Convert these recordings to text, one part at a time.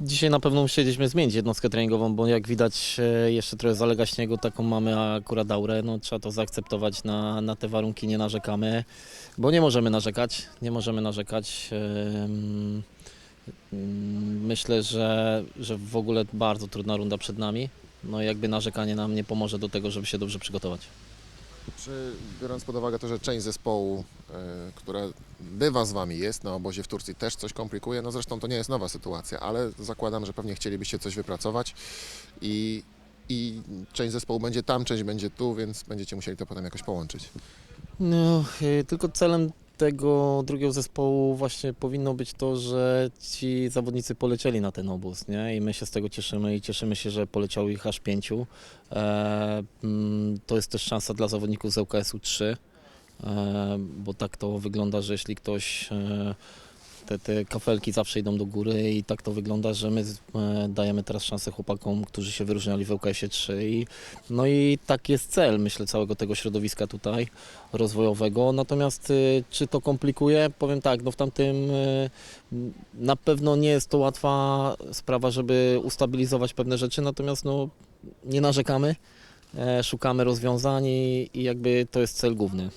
dzisiaj na pewno musieliśmy zmienić jednostkę treningową, bo jak widać e, jeszcze trochę zalega śniegu, taką mamy akurat aurę, no trzeba to zaakceptować na, na te warunki, nie narzekamy, bo nie możemy narzekać, nie możemy narzekać. Mm, Myślę, że, że w ogóle bardzo trudna runda przed nami, no jakby narzekanie nam nie pomoże do tego, żeby się dobrze przygotować. Czy biorąc pod uwagę to, że część zespołu, e, która bywa z Wami jest na obozie w Turcji, też coś komplikuje, no zresztą to nie jest nowa sytuacja, ale zakładam, że pewnie chcielibyście coś wypracować i, i część zespołu będzie tam, część będzie tu, więc będziecie musieli to potem jakoś połączyć. No, y, tylko celem tego drugiego zespołu właśnie powinno być to, że ci zawodnicy polecieli na ten obóz, nie? I my się z tego cieszymy i cieszymy się, że poleciało ich aż pięciu. E, mm, to jest też szansa dla zawodników z ŁKS-u 3, e, bo tak to wygląda, że jeśli ktoś e, te, te kafelki zawsze idą do góry i tak to wygląda, że my e, dajemy teraz szansę chłopakom, którzy się wyróżniali w ŁKS-ie 3 i no i tak jest cel, myślę, całego tego środowiska tutaj rozwojowego. Natomiast y, czy to komplikuje? Powiem tak, no w tamtym m, na pewno nie jest to łatwa sprawa, żeby ustabilizować pewne rzeczy, natomiast no nie narzekamy, e, szukamy rozwiązań i, i jakby to jest cel główny.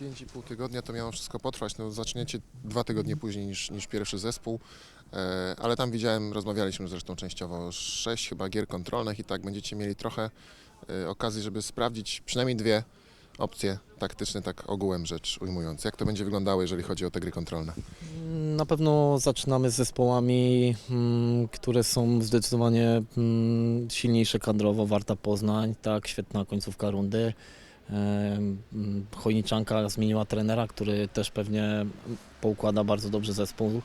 5,5 tygodnia to miało wszystko potrwać. No, zaczniecie dwa tygodnie później niż, niż pierwszy zespół, e, ale tam widziałem, rozmawialiśmy zresztą częściowo, sześć chyba gier kontrolnych i tak będziecie mieli trochę e, okazji, żeby sprawdzić przynajmniej dwie opcje taktyczne, tak ogółem rzecz ujmując. Jak to będzie wyglądało, jeżeli chodzi o te gry kontrolne? Na pewno zaczynamy z zespołami, mm, które są zdecydowanie mm, silniejsze kadrowo. Warta Poznań, tak, świetna końcówka rundy. Mm, Chojniczanka zmieniła trenera, który też pewnie poukłada bardzo dobrze zespół.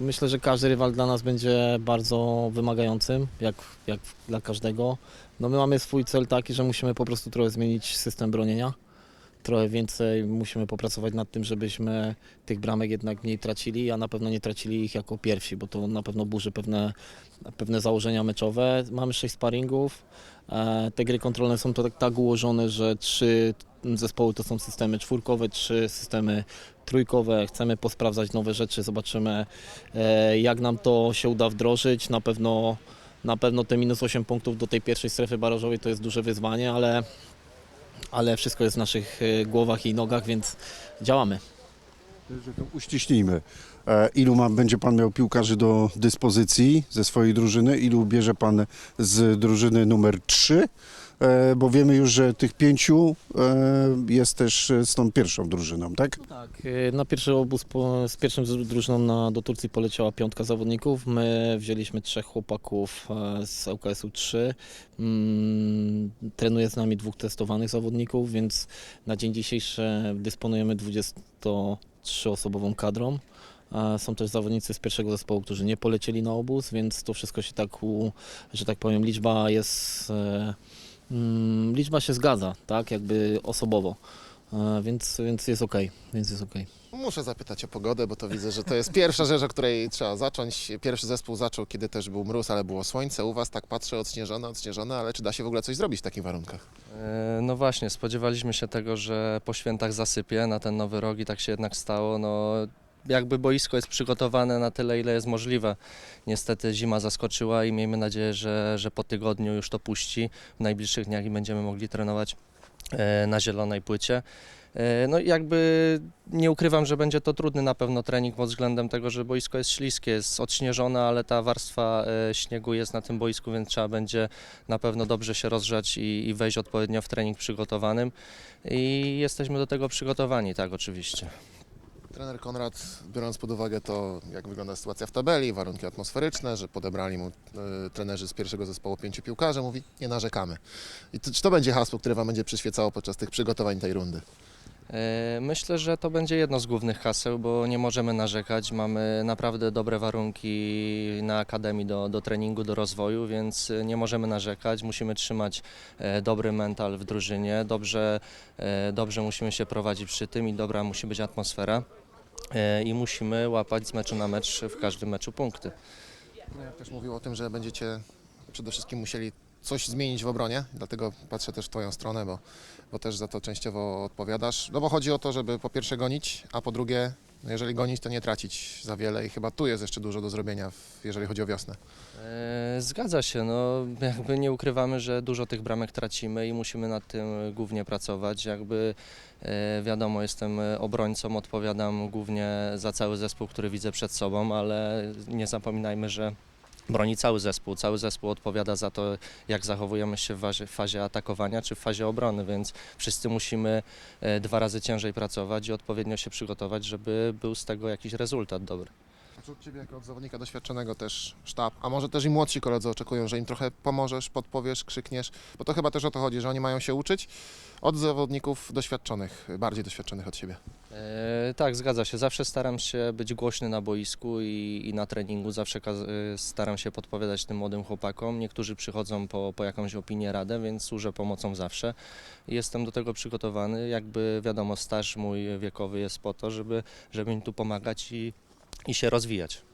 Myślę, że każdy rywal dla nas będzie bardzo wymagającym, jak, jak dla każdego. No my mamy swój cel taki, że musimy po prostu trochę zmienić system bronienia. Trochę więcej musimy popracować nad tym, żebyśmy tych bramek jednak mniej tracili, a na pewno nie tracili ich jako pierwsi, bo to na pewno burzy pewne, pewne założenia meczowe. Mamy sześć sparingów. E, Te gry kontrolne są to tak, tak ułożone, że trzy zespoły to są systemy czwórkowe, trzy systemy trójkowe. Chcemy posprawdzać nowe rzeczy, zobaczymy e, jak nam to się uda wdrożyć. Na pewno, na pewno te minus 8 punktów do tej pierwszej strefy barażowej to jest duże wyzwanie, ale, ale wszystko jest w naszych e, głowach i nogach, więc działamy. Uściśnijmy. E, Ilu ma, będzie pan miał piłkarzy do dyspozycji ze swojej drużyny? Ilu bierze pan z drużyny numer 3? E, Bo wiemy już, że tych pięciu e, jest też e, z tą pierwszą drużyną, tak? Tak, y, na pierwszy obóz po, z pierwszym z drużyną na, do Turcji poleciała piątka zawodników. My wzięliśmy trzech chłopaków z ŁKS-u 3. Mm, trenuje z nami dwóch testowanych zawodników, więc na dzień dzisiejszy dysponujemy 23-osobową kadrą. Są też zawodnicy z pierwszego zespołu, którzy nie polecieli na obóz, więc to wszystko się tak, u, że tak powiem, liczba jest, e, liczba się zgadza, tak, jakby osobowo. E, Więc, więc jest ok, więc jest ok. Muszę zapytać o pogodę, bo to widzę, że to jest pierwsza rzecz, o której trzeba zacząć. Pierwszy zespół zaczął, kiedy też był mróz, ale było słońce. U Was tak patrzę, odśnieżone, odśnieżone, ale czy da się w ogóle coś zrobić w takich warunkach? E, No właśnie, spodziewaliśmy się tego, że po świętach zasypie na ten nowy rok i tak się jednak stało. No, jakby boisko jest przygotowane na tyle, ile jest możliwe. Niestety zima zaskoczyła i miejmy nadzieję, że, że po tygodniu już to puści w najbliższych dniach i będziemy mogli trenować e, na zielonej płycie. E, No jakby nie ukrywam, że będzie to trudny na pewno trening pod względem tego, że boisko jest śliskie, jest odśnieżone, ale ta warstwa e, śniegu jest na tym boisku, więc trzeba będzie na pewno dobrze się rozgrzać i, i wejść odpowiednio w trening przygotowanym. I jesteśmy do tego przygotowani, tak oczywiście. Trener Konrad, biorąc pod uwagę to, jak wygląda sytuacja w tabeli, warunki atmosferyczne, że podebrali mu e, trenerzy z pierwszego zespołu pięciu piłkarzy, mówi, nie narzekamy. I to, czy to będzie hasło, które Wam będzie przyświecało podczas tych przygotowań tej rundy? E, Myślę, że to będzie jedno z głównych haseł, bo nie możemy narzekać. Mamy naprawdę dobre warunki na akademii do, do treningu, do rozwoju, więc nie możemy narzekać. Musimy trzymać e, dobry mental w drużynie, dobrze, dobrze musimy się prowadzić przy tym i dobra musi być atmosfera. E, I musimy łapać z meczu na mecz w każdym meczu punkty. No, ja też mówił o tym, że będziecie przede wszystkim musieli coś zmienić w obronie, dlatego patrzę też w Twoją stronę, bo, bo też za to częściowo odpowiadasz. No bo chodzi o to, żeby po pierwsze gonić, a po drugie No jeżeli gonić, to nie tracić za wiele i chyba tu jest jeszcze dużo do zrobienia, jeżeli chodzi o wiosnę. E, Zgadza się, no jakby nie ukrywamy, że dużo tych bramek tracimy i musimy nad tym głównie pracować. Jakby e, wiadomo, jestem obrońcą, odpowiadam głównie za cały zespół, który widzę przed sobą, ale nie zapominajmy, że broni cały zespół. Cały zespół odpowiada za to, jak zachowujemy się w fazie, atakowania czy w fazie obrony, więc wszyscy musimy e, dwa razy ciężej pracować i odpowiednio się przygotować, żeby był z tego jakiś rezultat dobry. Od Ciebie jako od zawodnika doświadczonego też sztab, a może też i młodsi koledzy oczekują, że im trochę pomożesz, podpowiesz, krzykniesz, bo to chyba też o to chodzi, że oni mają się uczyć od zawodników doświadczonych, bardziej doświadczonych od siebie. E, tak, zgadza się. Zawsze staram się być głośny na boisku i, i na treningu. Zawsze e, staram się podpowiadać tym młodym chłopakom. Niektórzy przychodzą po, po jakąś opinię, radę, więc służę pomocą zawsze. Jestem do tego przygotowany. Jakby wiadomo, staż mój wiekowy jest po to, żeby, żeby im tu pomagać i, i się rozwijać.